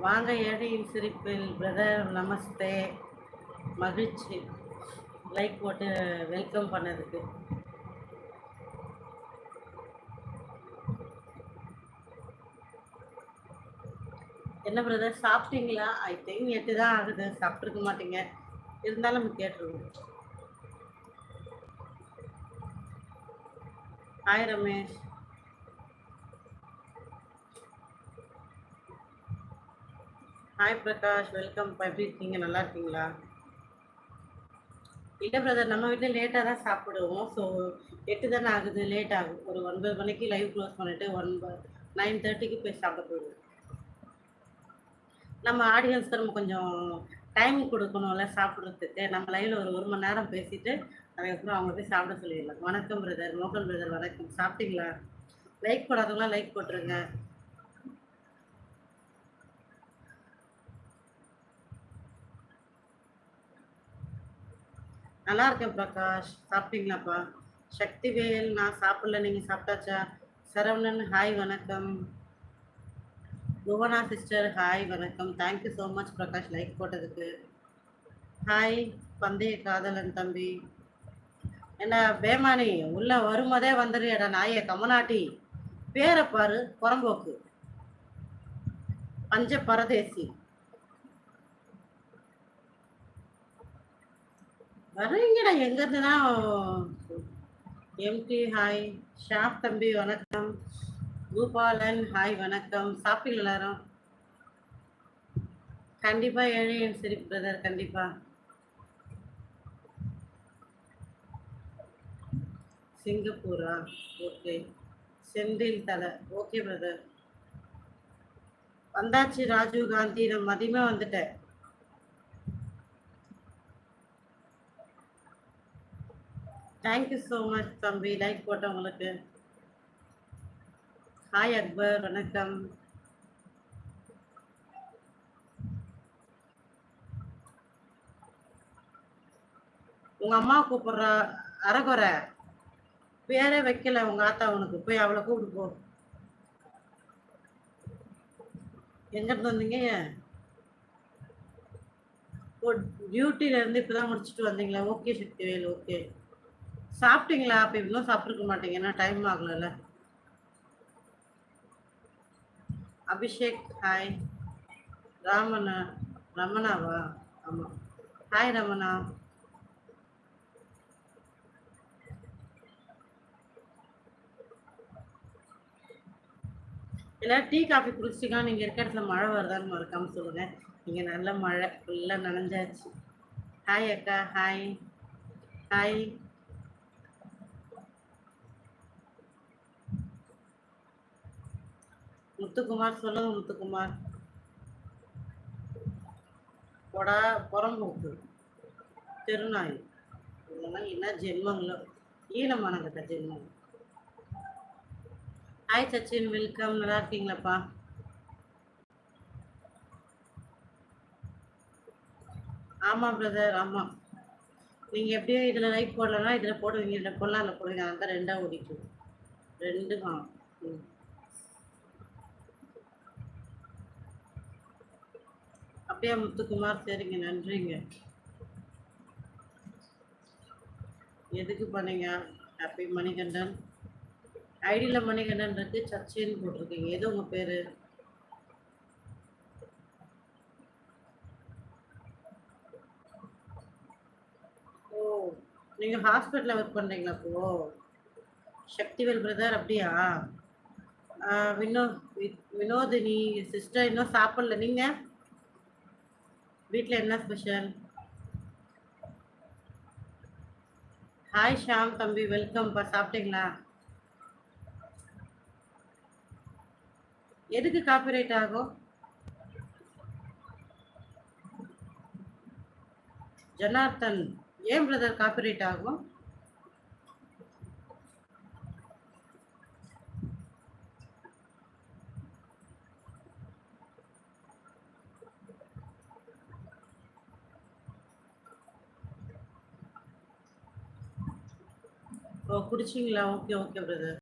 வாங்க ஏழையின் சிரிப்பில் பிரதர் நமஸ்தே. மகிழ்ச்சி. லைக் போட்டு வெல்கம் பண்ணதுக்கு. என்ன பிரதர் சாப்பிட்டீங்களா? ஐ திங்க் எட்டு தான் ஆகுது. சாப்பிட்ருக்க மாட்டீங்க. இருந்தாலும் நம்ம கேட்டுருவோம். Hi Ramesh. Hi Prakash welcome எப்படி இருக்கீங்க? நல்லா இருக்கீங்களா? இல்லை பிரதர் நம்ம வீட்டில் லேட்டாக தான் சாப்பிடுவோம். ஸோ எட்டு தானே ஆகுது. லேட் ஆகும் ஒரு ஒன்பது மணிக்கு லைவ் க்ளோஸ் பண்ணிவிட்டு ஒன்பது நைன் தேர்ட்டிக்கு போய் சாப்பிட போயிடுவோம். நம்ம ஆடியன்ஸ்க்கு நம்ம கொஞ்சம் டைம் கொடுக்கணும்ல சாப்பிட்றதுக்கு. நம்ம லைவில் ஒரு ஒரு மணி நேரம் பேசிட்டு அதுக்கப்புறம் அவங்க போய் சாப்பிட சொல்லிடலாம். வணக்கம் பிரதர் மோகன் பிரதர் வணக்கம். சாப்பிட்டீங்களா? லைக் போடாதவங்களாம் லைக் போட்டுருங்க. நல்லா இருக்கேன் பிரகாஷ். சாப்பிட்டீங்களாப்பா? சக்திவேல் நான் சாப்பிடல நீங்கள் சாப்பிட்டாச்சா? சரவணன் ஹாய் வணக்கம். புவனா சிஸ்டர் ஹாய் வணக்கம். Thank you so much Prakash like போட்டதுக்கு. ஹாய் பந்தய காதலன் தம்பி. என்ன பேமானி உள்ள வரும்போதே வந்துடுறியடா நாய கமநாட்டி. பேரை பாரு புறம்போக்கு. பஞ்ச பரதேசி. வரீங்கடா எங்க எம்டி ஹாய் ஷாப் தம்பி வணக்கம். பூபாலன் ஹாய் வணக்கம். சாப்பிட்டீங்களா எல்லாரும்? கண்டிப்பா ஏழையன் சரி பிரதர் கண்டிப்பா. சிங்கப்பூரா? ஓகே. செந்தில் தலை. ஓகே பிரதர் வந்தாச்சு ராஜீவ் காந்தி. நான் மதியமே வந்துட்டேன். தேங்க்யூ ஸோ மச் தம்பி. லைக் போட்டவங்களுக்கு ஹாய் அக்பர் வணக்கம். உங்க அம்மா கூப்பிடுறா அரைகுறை பேரே வைக்கல உங்க ஆத்தா உனக்கு. போய் அவளை கூப்பிட்டு போ. வந்தீங்க? ஓ டியூட்டில இருந்து இப்பதான் முடிச்சுட்டு வந்தீங்களா? ஓகே சக்திவேல். ஓகே. சாப்பிட்டீங்களா? அப்ப இவ்வளோ சாப்பிட்டுருக்க மாட்டீங்க. ஏன்னா டைம் ஆகலல்ல. அபிஷேக் ஹாய் ராமனா ரமணாவா? ஆமாம் ஹாய் ரமணா. எல்லாம் டீ காஃபி குடிச்சிட்டீங்கன்னா நீங்கள் இருக்க இடத்துல மழை வருதான்னு மறக்காமல் சொல்லுங்கள் இங்கே நல்ல மழை ஃபுல்லாக நனைஞ்சாச்சு. ஹாய் அக்கா. ஹாய் ஹாய் முத்துக்குமார் சொல்லுங்க முத்துக்குமார். கொடா புறம்போக்கு தெருநாய். இதெல்லாம் என்ன ஜென்மங்களோ? ஈனமானங்கட்ட ஜென்மம். ஹாய் சச்சின் வெல்கம் நல்லா இருக்கீங்களாப்பா? ஆமாம் பிரதர் ஆமாம் நீங்கள் எப்படியோ இதில் லைக் போடலன்னா இதில் போடுவீங்க. இதில் போடலாம் அதில் போடுவீங்க. அதான் ரெண்டாக ஓடிக்கும் ரெண்டு ஆ ம். அப்படியே முத்துக்குமார் சரிங்க நன்றிங்க. எதுக்கு பண்ணீங்க? ஹாப்பி மணிகண்டன். ஐடியில் மணிகண்டன் இருக்கு சர்ச்சின்னு போட்டிருக்கீங்க. எது உங்கள் பேர்? ஓ நீங்கள் ஹாஸ்பிட்டலில் ஒர்க் பண்ணுறீங்களா அப்போ சக்திவேல் பிரதர் அப்படியா? வினோ வி- வினோதினி சிஸ்டர் இன்னும் சாப்பிடல. நீங்கள் வீட்டில் என்ன ஸ்பெஷல் ஹாய் ஷாம் தம்பி. வெல்கம்ப்பா சாப்பிட்டீங்களா? எதுக்கு காப்பிரைட் ஆகும்? ஜனார்த்தன் ஏன் பிரதர் காப்பிரைட் ஆகும்? ஓ குடிச்சிங்களா? Okay okay brother